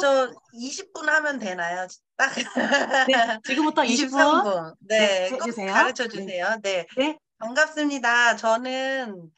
저 20분 하면 되나요? 딱. 네, 지금부터 20분 23분. 네, 네, 해주세요. 가르쳐 주세요. 네. 네. 반갑습니다. 저는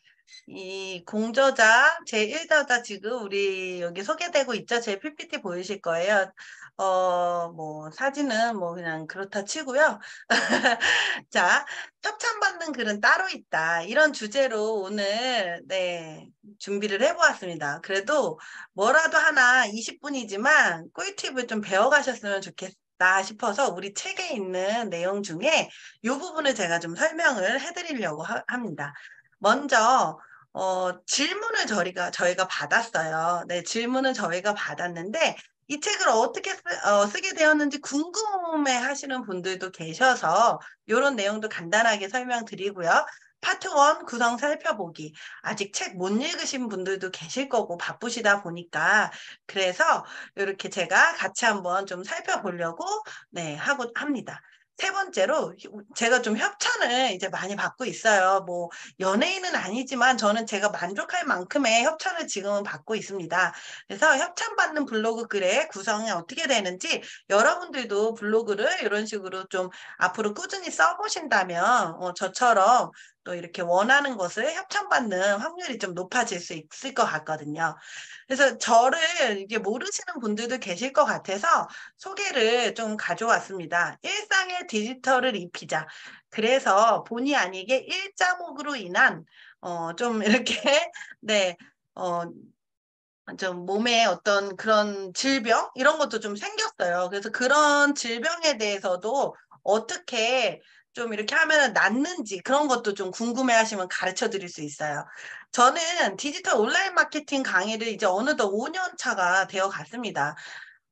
이 공저자 제1저자 지금 우리 여기 소개되고 있죠? 제 PPT 보이실 거예요. 어, 뭐, 사진은 뭐 그냥 그렇다 치고요. 자, 협찬받는 글은 따로 있다. 이런 주제로 오늘, 네, 준비를 해보았습니다. 그래도 뭐라도 하나 20분이지만 꿀팁을 좀 배워가셨으면 좋겠다 싶어서 우리 책에 있는 내용 중에 이 부분을 제가 좀 설명을 해드리려고 하- 합니다. 먼저, 어, 질문을 저희가, 저희가 받았어요. 네, 질문을 저희가 받았는데, 이 책을 어떻게 쓰, 어, 쓰게 되었는지 궁금해 하시는 분들도 계셔서, 이런 내용도 간단하게 설명드리고요. 파트 1 구성 살펴보기. 아직 책 못 읽으신 분들도 계실 거고 바쁘시다 보니까 그래서 이렇게 제가 같이 한번 좀 살펴보려고 네, 하고 합니다. 세 번째로 제가 좀 협찬을 이제 많이 받고 있어요. 뭐 연예인은 아니지만 저는 제가 만족할 만큼의 협찬을 지금은 받고 있습니다. 그래서 협찬 받는 블로그 글의 구성이 어떻게 되는지 여러분들도 블로그를 이런 식으로 좀 앞으로 꾸준히 써보신다면 어, 저처럼 또 이렇게 원하는 것을 협찬받는 확률이 좀 높아질 수 있을 것 같거든요. 그래서 저를 이게 모르시는 분들도 계실 것 같아서 소개를 좀 가져왔습니다. 일상의 디지털을 입히자. 그래서 본의 아니게 일자목으로 인한 어, 좀 이렇게 네, 어, 좀 몸에 어떤 그런 질병 이런 것도 좀 생겼어요. 그래서 그런 질병에 대해서도 어떻게 좀 이렇게 하면 낫는지 그런 것도 좀 궁금해 하시면 가르쳐 드릴 수 있어요. 저는 디지털 온라인 마케팅 강의를 이제 어느덧 5년 차가 되어 갔습니다.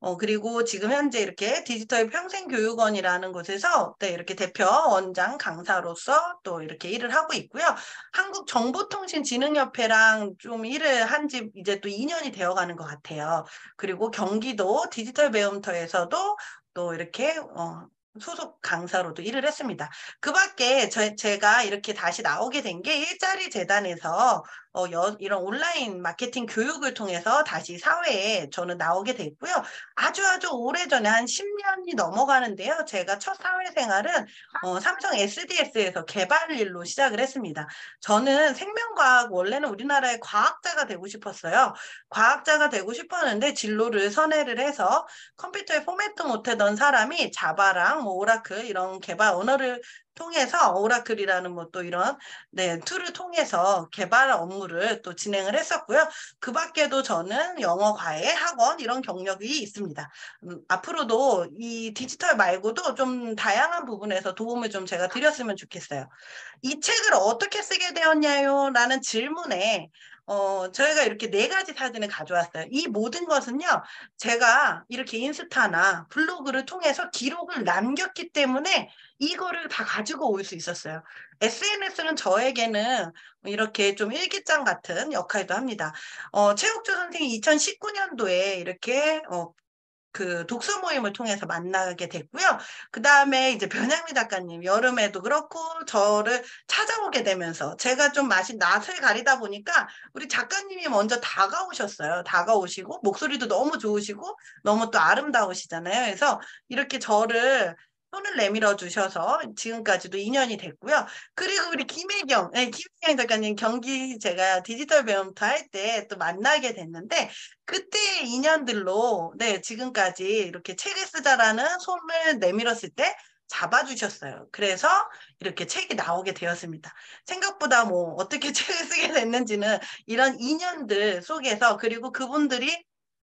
어, 그리고 지금 현재 이렇게 디지털 평생교육원이라는 곳에서 네, 이렇게 대표 원장 강사로서 또 이렇게 일을 하고 있고요. 한국정보통신진흥협회랑 좀 일을 한 지 이제 또 2년이 되어 가는 것 같아요. 그리고 경기도 디지털 배움터에서도 또 이렇게 어, 소속 강사로도 일을 했습니다. 그 밖에 제가 이렇게 다시 나오게 된 게 일자리 재단에서 어, 여, 이런 온라인 마케팅 교육을 통해서 다시 사회에 저는 나오게 됐고요. 아주 아주 오래전에 한 10년이 넘어가는데요. 제가 첫 사회생활은 어, 삼성 SDS에서 개발 일로 시작을 했습니다. 저는 생명과학 원래는 우리나라의 과학자가 되고 싶었어요. 과학자가 되고 싶었는데 진로를 선회를 해서 컴퓨터에 포매트 못하던 사람이 자바랑 뭐 오라클 이런 개발 언어를 통해서 오라클이라는 뭐 또 이런 네 툴을 통해서 개발 업무를 또 진행을 했었고요. 그 밖에도 저는 영어 과외 학원 이런 경력이 있습니다. 음, 앞으로도 이 디지털 말고도 좀 다양한 부분에서 도움을 좀 제가 드렸으면 좋겠어요. 이 책을 어떻게 쓰게 되었냐요? 라는 질문에 어, 저희가 이렇게 네 가지 사진을 가져왔어요. 이 모든 것은요, 제가 이렇게 인스타나 블로그를 통해서 기록을 남겼기 때문에 이거를 다 가지고 올 수 있었어요. SNS는 저에게는 이렇게 좀 일기장 같은 역할도 합니다. 어, 최욱조 선생이 2019년도에 이렇게 어, 그 독서 모임을 통해서 만나게 됐고요. 그 다음에 이제 변양미 작가님 여름에도 그렇고 저를 찾아오게 되면서 제가 좀 마신 낯을 가리다 보니까 우리 작가님이 먼저 다가오셨어요. 다가오시고 목소리도 너무 좋으시고 너무 또 아름다우시잖아요. 그래서 이렇게 저를 손을 내밀어 주셔서 지금까지도 2년이 됐고요. 그리고 우리 김혜경, 네, 김혜경 작가님 경기 제가 디지털 배움터 할 때 또 만나게 됐는데 그때 인연들로 네, 지금까지 이렇게 책을 쓰자라는 손을 내밀었을 때 잡아주셨어요. 그래서 이렇게 책이 나오게 되었습니다. 생각보다 뭐 어떻게 책을 쓰게 됐는지는 이런 인연들 속에서 그리고 그분들이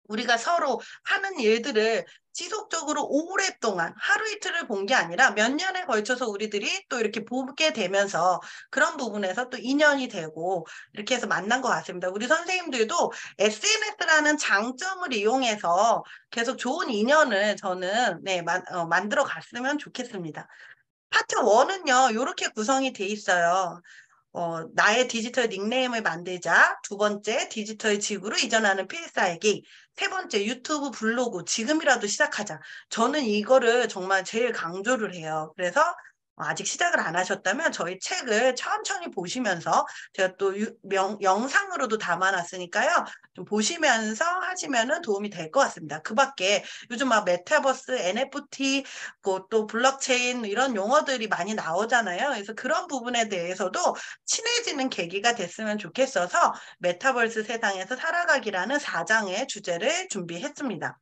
우리가 서로 하는 일들을 지속적으로 오랫동안 하루 이틀을 본 게 아니라 몇 년에 걸쳐서 우리들이 또 이렇게 보게 되면서 그런 부분에서 또 인연이 되고 이렇게 해서 만난 것 같습니다. 우리 선생님들도 SNS라는 장점을 이용해서 계속 좋은 인연을 저는 네, 만, 어, 만들어 갔으면 좋겠습니다. 파트 1은요, 이렇게 구성이 돼 있어요. 어, 나의 디지털 닉네임을 만들자. 두 번째, 디지털 지구로 이전하는 필살기. 세 번째, 유튜브 블로그. 지금이라도 시작하자. 저는 이거를 정말 제일 강조를 해요. 그래서 아직 시작을 안 하셨다면 저희 책을 천천히 보시면서 제가 또 유, 명, 영상으로도 담아놨으니까요. 좀 보시면서 하시면 도움이 될 것 같습니다. 그 밖에 요즘 막 메타버스, NFT, 또 블록체인 이런 용어들이 많이 나오잖아요. 그래서 그런 부분에 대해서도 친해지는 계기가 됐으면 좋겠어서 메타버스 세상에서 살아가기라는 4장의 주제를 준비했습니다.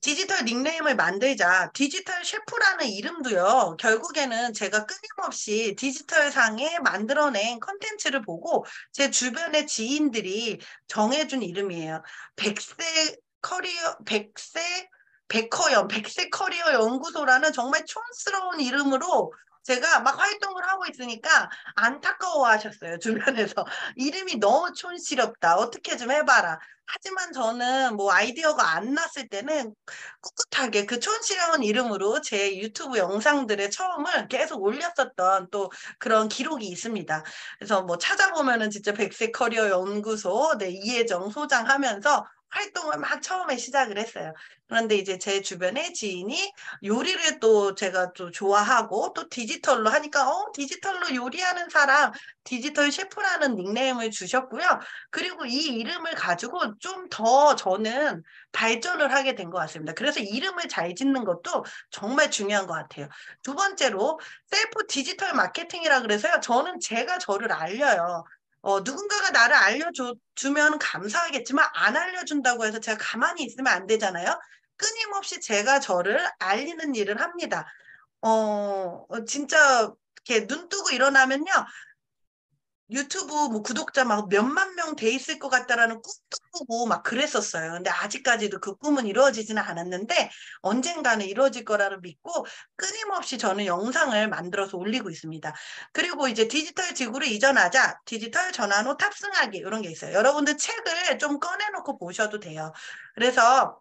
디지털 닉네임을 만들자. 디지털 셰프라는 이름도요. 결국에는 제가 끊임없이 디지털 상에 만들어낸 컨텐츠를 보고 제 주변의 지인들이 정해준 이름이에요. 백세 커리어, 백세 백커연, 백세 커리어 연구소라는 정말 촌스러운 이름으로 제가 막 활동을 하고 있으니까 안타까워 하셨어요. 주변에서. 이름이 너무 촌스럽다. 어떻게 좀 해봐라. 하지만 저는 뭐 아이디어가 안 났을 때는 꿋꿋하게 그 촌스러운 이름으로 제 유튜브 영상들의 처음을 계속 올렸었던 또 그런 기록이 있습니다. 그래서 뭐 찾아보면은 진짜 백세 커리어 연구소, 네, 이혜정 소장 하면서 활동을 막 처음에 시작을 했어요. 그런데 이제 제 주변에 지인이 요리를 또 제가 또 좋아하고 또 디지털로 하니까 어 디지털로 요리하는 사람 디지털 셰프라는 닉네임을 주셨고요. 그리고 이 이름을 가지고 좀 더 저는 발전을 하게 된 것 같습니다. 그래서 이름을 잘 짓는 것도 정말 중요한 것 같아요. 두 번째로 셀프 디지털 마케팅이라 그래서요. 저는 제가 저를 알려요. 어, 누군가가 나를 알려주면 감사하겠지만 안 알려준다고 해서 제가 가만히 있으면 안 되잖아요. 끊임없이 제가 저를 알리는 일을 합니다. 어, 어 진짜 이렇게 눈 뜨고 일어나면요. 유튜브 뭐 구독자 막 몇만 명 돼 있을 것 같다라는 꿈도 꾸고 막 그랬었어요. 근데 아직까지도 그 꿈은 이루어지지는 않았는데 언젠가는 이루어질 거라를 믿고 끊임없이 저는 영상을 만들어서 올리고 있습니다. 그리고 이제 디지털 지구로 이전하자 디지털 전환후 탑승하기 이런 게 있어요. 여러분들 책을 좀 꺼내놓고 보셔도 돼요. 그래서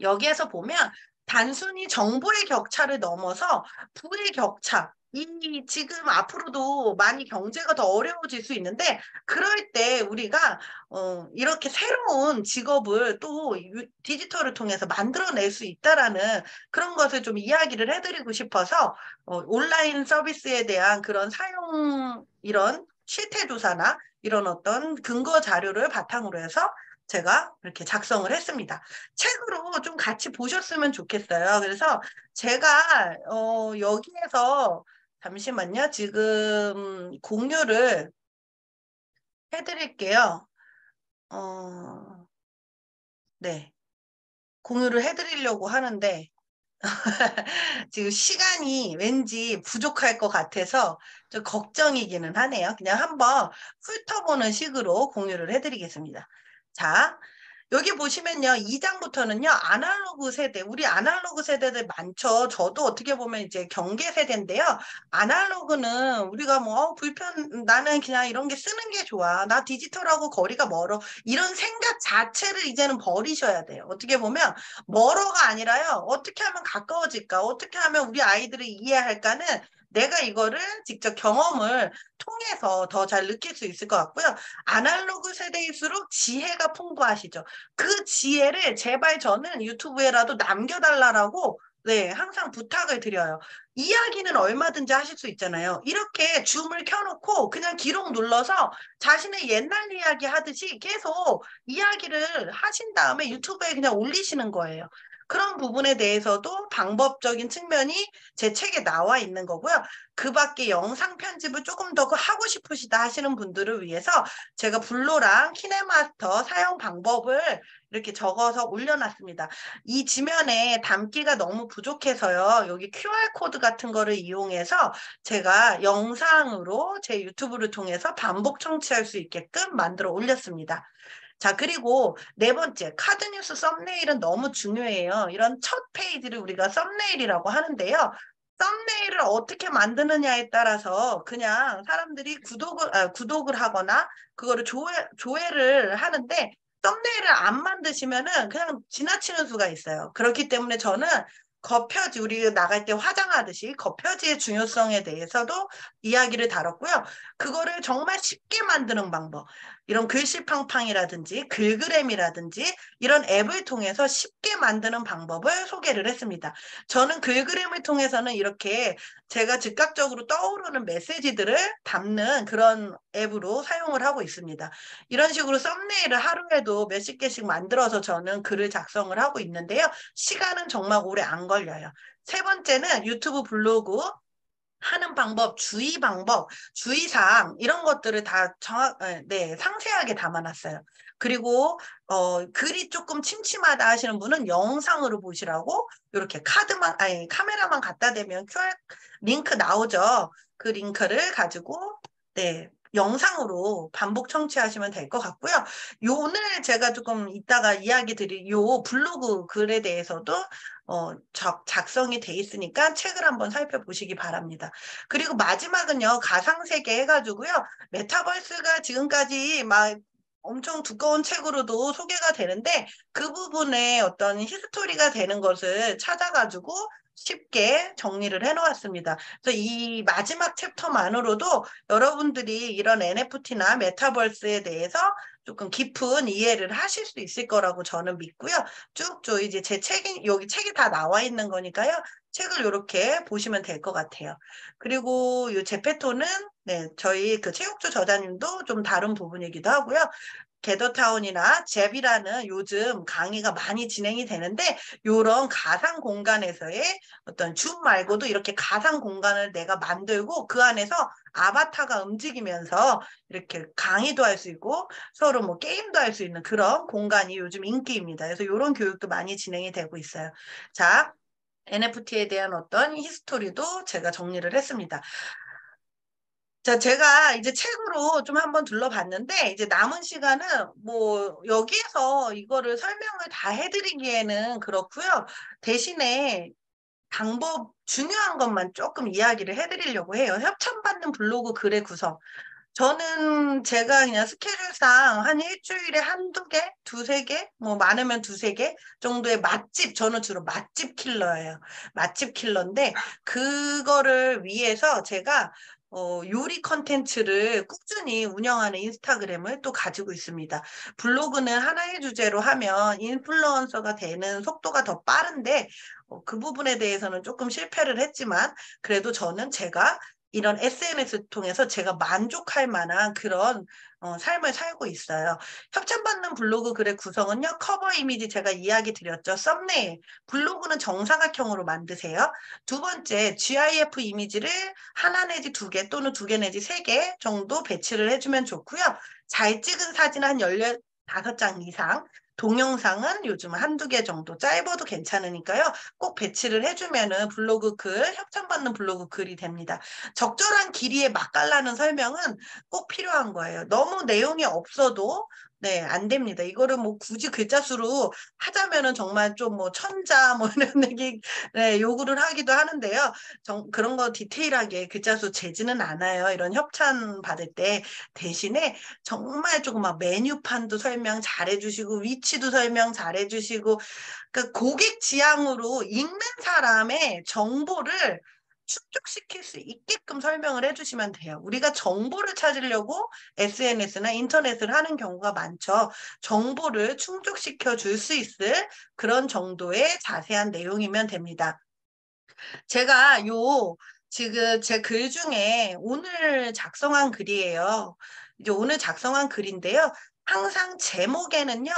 여기에서 보면 단순히 정보의 격차를 넘어서 부의 격차, 이 지금 앞으로도 많이 경제가 더 어려워질 수 있는데 그럴 때 우리가 어 이렇게 새로운 직업을 또 디지털을 통해서 만들어낼 수 있다라는 그런 것을 좀 이야기를 해드리고 싶어서 어 온라인 서비스에 대한 그런 사용 이런 실태 조사나 이런 어떤 근거 자료를 바탕으로 해서 제가 이렇게 작성을 했습니다. 책으로 좀 같이 보셨으면 좋겠어요. 그래서 제가 어 여기에서 잠시만요. 지금 공유를 해드릴게요. 어, 네. 공유를 해드리려고 하는데, 지금 시간이 왠지 부족할 것 같아서 좀 걱정이기는 하네요. 그냥 한번 훑어보는 식으로 공유를 해드리겠습니다. 자, 여기 보시면요. 2장부터는요. 아날로그 세대, 우리 아날로그 세대들 많죠. 저도 어떻게 보면 이제 경계 세대인데요. 아날로그는 우리가 뭐 어, 불편 나는 그냥 이런 게 쓰는 게 좋아. 나 디지털하고 거리가 멀어. 이런 생각 자체를 이제는 버리셔야 돼요. 어떻게 보면 멀어가 아니라요. 어떻게 하면 가까워질까? 어떻게 하면 우리 아이들을 이해할까는 내가 이거를 직접 경험을 통해서 더 잘 느낄 수 있을 것 같고요. 아날로그 세대일수록 지혜가 풍부하시죠. 그 지혜를 제발 저는 유튜브에라도 남겨달라고 네, 항상 부탁을 드려요. 이야기는 얼마든지 하실 수 있잖아요. 이렇게 줌을 켜놓고 그냥 기록 눌러서 자신의 옛날 이야기 하듯이 계속 이야기를 하신 다음에 유튜브에 그냥 올리시는 거예요. 그런 부분에 대해서도 방법적인 측면이 제 책에 나와 있는 거고요. 그 밖에 영상 편집을 조금 더 하고 싶으시다 하시는 분들을 위해서 제가 블로랑 키네마스터 사용 방법을 이렇게 적어서 올려놨습니다. 이 지면에 담기가 너무 부족해서요. 여기 QR코드 같은 거를 이용해서 제가 영상으로 제 유튜브를 통해서 반복 청취할 수 있게끔 만들어 올렸습니다. 자, 그리고 네 번째, 카드뉴스 썸네일은 너무 중요해요. 이런 첫 페이지를 우리가 썸네일이라고 하는데요. 썸네일을 어떻게 만드느냐에 따라서 그냥 사람들이 구독을, 아, 구독을 하거나 그거를 조회, 조회를 하는데 썸네일을 안 만드시면은 그냥 지나치는 수가 있어요. 그렇기 때문에 저는 겉표지 우리 나갈 때 화장하듯이 겉표지의 중요성에 대해서도 이야기를 다뤘고요. 그거를 정말 쉽게 만드는 방법. 이런 글씨팡팡이라든지 글그램이라든지 이런 앱을 통해서 쉽게 만드는 방법을 소개를 했습니다. 저는 글그램을 통해서는 이렇게 제가 즉각적으로 떠오르는 메시지들을 담는 그런 앱으로 사용을 하고 있습니다. 이런 식으로 썸네일을 하루에도 몇십 개씩 만들어서 저는 글을 작성을 하고 있는데요. 시간은 정말 오래 안 걸려요. 세 번째는 유튜브 블로그 하는 방법, 주의 방법, 주의사항 이런 것들을 다 정확, 네, 상세하게 담아놨어요. 그리고 어, 글이 조금 침침하다 하시는 분은 영상으로 보시라고 이렇게 카드만 아니 카메라만 갖다 대면 QR 링크 나오죠. 그 링크를 가지고 네 영상으로 반복 청취하시면 될 것 같고요. 요 오늘 제가 조금 이따가 이야기 드릴 요 블로그 글에 대해서도 어, 작, 작성이 돼 있으니까 책을 한번 살펴보시기 바랍니다. 그리고 마지막은요, 가상세계 해가지고요, 메타버스가 지금까지 막 엄청 두꺼운 책으로도 소개가 되는데 그 부분에 어떤 히스토리가 되는 것을 찾아가지고 쉽게 정리를 해놓았습니다. 그래서 이 마지막 챕터만으로도 여러분들이 이런 NFT나 메타버스에 대해서 조금 깊은 이해를 하실 수 있을 거라고 저는 믿고요. 쭉쭉 이제 제 책이 여기 책이 다 나와 있는 거니까요. 책을 이렇게 보시면 될 것 같아요. 그리고 이 제페토는 네, 저희 그 체육주 저자님도 좀 다른 부분이기도 하고요. 게더타운이나 잽이라는 요즘 강의가 많이 진행이 되는데 이런 가상 공간에서의 어떤 줌 말고도 이렇게 가상 공간을 내가 만들고 그 안에서 아바타가 움직이면서 이렇게 강의도 할 수 있고 서로 뭐 게임도 할 수 있는 그런 공간이 요즘 인기입니다. 그래서 이런 교육도 많이 진행이 되고 있어요. 자, NFT에 대한 어떤 히스토리도 제가 정리를 했습니다. 자, 제가 이제 책으로 좀 한번 둘러봤는데, 이제 남은 시간은 뭐, 여기에서 이거를 설명을 다 해드리기에는 그렇고요. 대신에 방법, 중요한 것만 조금 이야기를 해드리려고 해요. 협찬받는 블로그 글의 구성. 저는 제가 그냥 스케줄상 한 일주일에 한두 개, 두세 개, 뭐 많으면 두세 개 정도의 맛집, 저는 주로 맛집 킬러예요. 맛집 킬러인데, 그거를 위해서 제가 어, 요리 컨텐츠를 꾸준히 운영하는 인스타그램을 또 가지고 있습니다. 블로그는 하나의 주제로 하면 인플루언서가 되는 속도가 더 빠른데 어, 그 부분에 대해서는 조금 실패를 했지만 그래도 저는 제가 이런 SNS 통해서 제가 만족할 만한 그런 어, 삶을 살고 있어요. 협찬받는 블로그 글의 구성은요. 커버 이미지 제가 이야기 드렸죠. 썸네일. 블로그는 정사각형으로 만드세요. 두 번째 GIF 이미지를 하나 내지 두 개 또는 두 개 내지 세 개 정도 배치를 해주면 좋고요. 잘 찍은 사진 한 15장 이상 동영상은 요즘 한두 개 정도 짧아도 괜찮으니까요. 꼭 배치를 해주면은 블로그 글, 협찬받는 블로그 글이 됩니다. 적절한 길이의 맛깔나는 설명은 꼭 필요한 거예요. 너무 내용이 없어도 네, 안 됩니다. 이거를 뭐 굳이 글자 수로 하자면은 정말 좀 뭐 천자 뭐 이런 얘기 네, 요구를 하기도 하는데요. 정, 그런 거 디테일하게 글자 수 재지는 않아요. 이런 협찬 받을 때 대신에 정말 조금 막 메뉴판도 설명 잘해 주시고 위치도 설명 잘해 주시고 그 고객 지향으로 읽는 사람의 정보를 충족시킬 수 있게끔 설명을 해주시면 돼요. 우리가 정보를 찾으려고 SNS나 인터넷을 하는 경우가 많죠. 정보를 충족시켜 줄 수 있을 그런 정도의 자세한 내용이면 됩니다. 제가 요 지금 제 글 중에 오늘 작성한 글이에요. 이제 오늘 작성한 글인데요. 항상 제목에는요,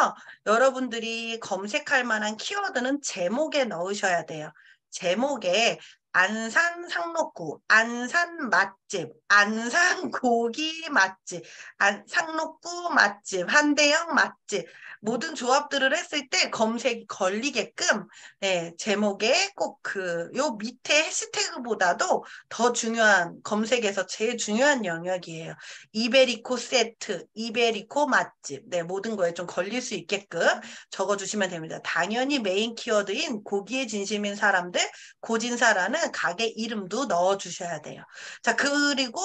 여러분들이 검색할 만한 키워드는 제목에 넣으셔야 돼요. 제목에 안산 상록구, 안산 맛집, 안산 고기 맛집, 안, 상록구 맛집, 한대영 맛집, 모든 조합들을 했을 때 검색이 걸리게끔 네, 제목에 꼭 그 요 밑에 해시태그보다도 더 중요한 검색에서 제일 중요한 영역이에요. 이베리코 세트, 이베리코 맛집, 네 모든 거에 좀 걸릴 수 있게끔 적어주시면 됩니다. 당연히 메인 키워드인 고기에 진심인 사람들, 고진사라는 가게 이름도 넣어주셔야 돼요. 자 그리고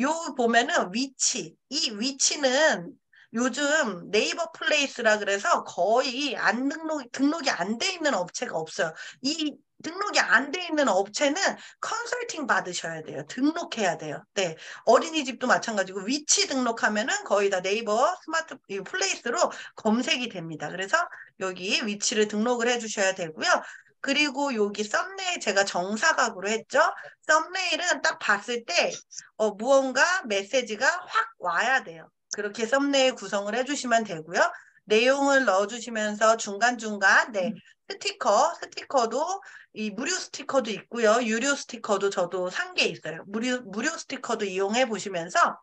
요 보면은 위치, 이 위치는 요즘 네이버 플레이스라 그래서 거의 안 등록, 등록이 안 돼 있는 업체가 없어요. 이 등록이 안 돼 있는 업체는 컨설팅 받으셔야 돼요. 등록해야 돼요. 네. 어린이집도 마찬가지고 위치 등록하면은 거의 다 네이버 스마트 플레이스로 검색이 됩니다. 그래서 여기 위치를 등록을 해 주셔야 되고요. 그리고 여기 썸네일 제가 정사각으로 했죠. 썸네일은 딱 봤을 때 어, 무언가 메시지가 확 와야 돼요. 그렇게 썸네일 구성을 해주시면 되고요. 내용을 넣어주시면서 중간중간 네 스티커 스티커도 이 무료 스티커도 있고요. 유료 스티커도 저도 산 게 있어요. 무료 무료 스티커도 이용해 보시면서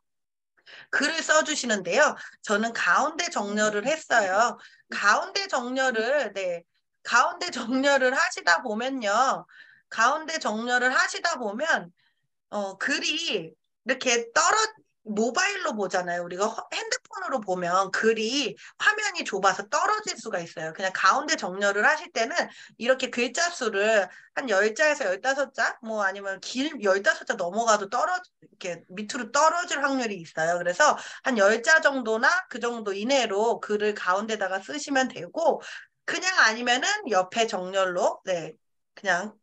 글을 써주시는데요. 저는 가운데 정렬을 했어요. 가운데 정렬을 네 가운데 정렬을 하시다 보면요. 가운데 정렬을 하시다 보면 어, 글이 이렇게 떨어 모바일로 보잖아요. 우리가 핸드폰으로 보면 글이 화면이 좁아서 떨어질 수가 있어요. 그냥 가운데 정렬을 하실 때는 이렇게 글자 수를 한 10자에서 15자, 뭐 아니면 길 15자 넘어가도 떨어 이렇게 밑으로 떨어질 확률이 있어요. 그래서 한 10자 정도나 그 정도 이내로 글을 가운데다가 쓰시면 되고 그냥 아니면은 옆에 정렬로 네 그냥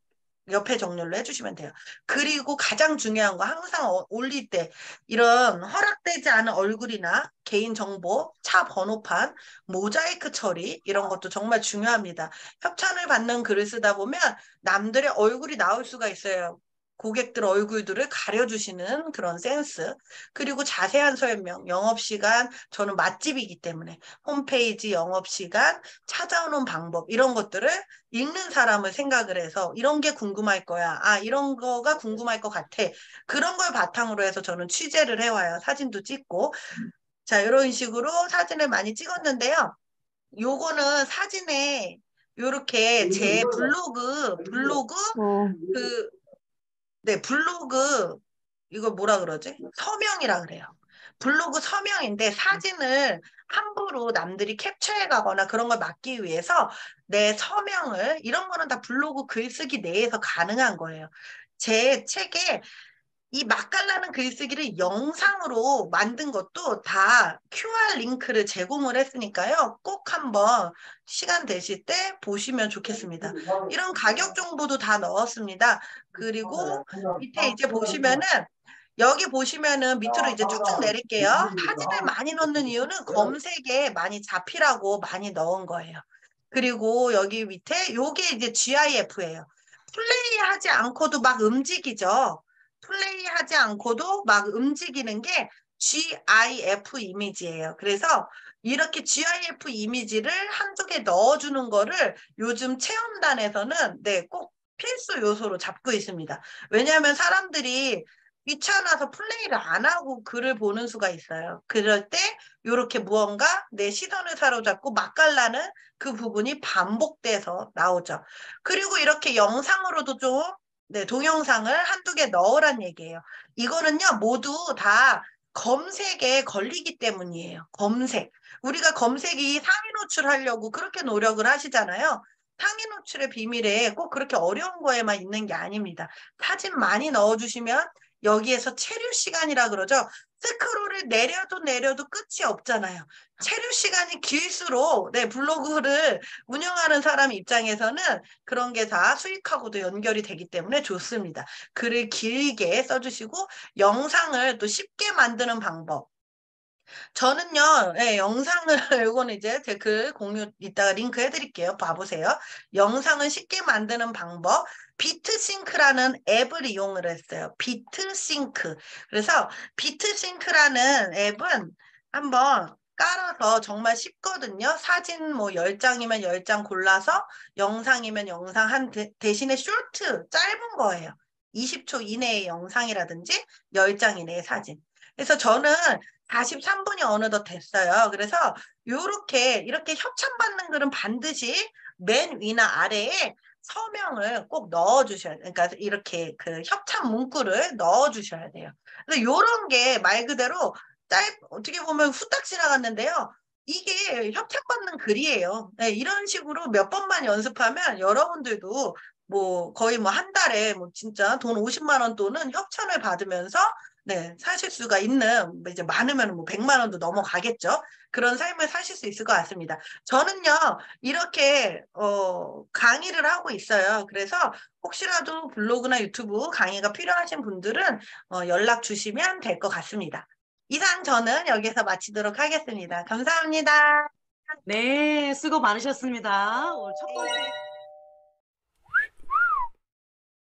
옆에 정렬로 해주시면 돼요. 그리고 가장 중요한 거 항상 어, 올릴 때 이런 허락되지 않은 얼굴이나 개인정보, 차 번호판, 모자이크 처리 이런 것도 정말 중요합니다. 협찬을 받는 글을 쓰다 보면 남들의 얼굴이 나올 수가 있어요. 고객들 얼굴들을 가려주시는 그런 센스 그리고 자세한 설명 영업시간 저는 맛집이기 때문에 홈페이지 영업시간 찾아오는 방법 이런 것들을 읽는 사람을 생각을 해서 이런 게 궁금할 거야 아 이런 거가 궁금할 것 같아 그런 걸 바탕으로 해서 저는 취재를 해와요. 사진도 찍고. 자 이런 식으로 사진을 많이 찍었는데요. 요거는 사진에 요렇게 제 블로그 블로그 어. 그 네, 블로그 이거 뭐라 그러지? 서명이라 그래요. 블로그 서명인데 사진을 함부로 남들이 캡처해 가거나 그런 걸 막기 위해서 내 서명을 이런 거는 다 블로그 글쓰기 내에서 가능한 거예요. 제 책에 이 맛깔나는 글쓰기를 영상으로 만든 것도 다 QR 링크를 제공을 했으니까요. 꼭 한번 시간 되실 때 보시면 좋겠습니다. 이런 가격 정보도 다 넣었습니다. 그리고 밑에 이제 보시면은 여기 보시면은 밑으로 이제 쭉쭉 내릴게요. 사진을 많이 넣는 이유는 검색에 많이 잡히라고 많이 넣은 거예요. 그리고 여기 밑에 요게 이제 GIF예요. 플레이하지 않고도 막 움직이죠. 플레이하지 않고도 막 움직이는 게 GIF 이미지예요. 그래서 이렇게 GIF 이미지를 한쪽에 넣어주는 거를 요즘 체험단에서는 네, 꼭 필수 요소로 잡고 있습니다. 왜냐하면 사람들이 귀찮아서 플레이를 안 하고 글을 보는 수가 있어요. 그럴 때 이렇게 무언가 내 시선을 사로잡고 맛깔나는 그 부분이 반복돼서 나오죠. 그리고 이렇게 영상으로도 좀 네, 동영상을 한두 개 넣으란 얘기예요. 이거는요, 모두 다 검색에 걸리기 때문이에요. 검색. 우리가 검색이 상위 노출하려고 그렇게 노력을 하시잖아요. 상위 노출의 비밀에 꼭 그렇게 어려운 거에만 있는 게 아닙니다. 사진 많이 넣어주시면 여기에서 체류 시간이라 그러죠. 스크롤을 내려도 내려도 끝이 없잖아요. 체류 시간이 길수록 네, 블로그를 운영하는 사람 입장에서는 그런 게 다 수익하고도 연결이 되기 때문에 좋습니다. 글을 길게 써주시고 영상을 또 쉽게 만드는 방법. 저는요, 예, 영상을, 이거는 이제 댓글 공유 이따가 링크 해드릴게요. 봐보세요. 영상을 쉽게 만드는 방법. 비트싱크라는 앱을 이용을 했어요. 비트싱크. 그래서 비트싱크라는 앱은 한번 깔아서 정말 쉽거든요. 사진 뭐 10장이면 10장 골라서 영상이면 영상 한 대, 대신에 쇼트, 짧은 거예요. 20초 이내의 영상이라든지 10장 이내의 사진. 그래서 저는 43분이 어느덧 됐어요. 그래서 요렇게 이렇게 협찬받는 글은 반드시 맨 위나 아래에 서명을 꼭 넣어 주셔야 돼요. 그러니까 이렇게 그 협찬 문구를 넣어 주셔야 돼요. 그래서 요런 게 말 그대로 짧 어떻게 보면 후딱 지나갔는데요. 이게 협찬받는 글이에요. 네, 이런 식으로 몇 번만 연습하면 여러분들도 뭐 거의 뭐 한 달에 뭐 진짜 돈 50만 원 또는 협찬을 받으면서 네, 사실 수가 있는, 뭐 이제 많으면 뭐 100만 원도 넘어가겠죠. 그런 삶을 사실 수 있을 것 같습니다. 저는요, 이렇게, 어, 강의를 하고 있어요. 그래서 혹시라도 블로그나 유튜브 강의가 필요하신 분들은 어, 연락 주시면 될 것 같습니다. 이상 저는 여기서 마치도록 하겠습니다. 감사합니다. 네, 수고 많으셨습니다. 오늘 첫 번째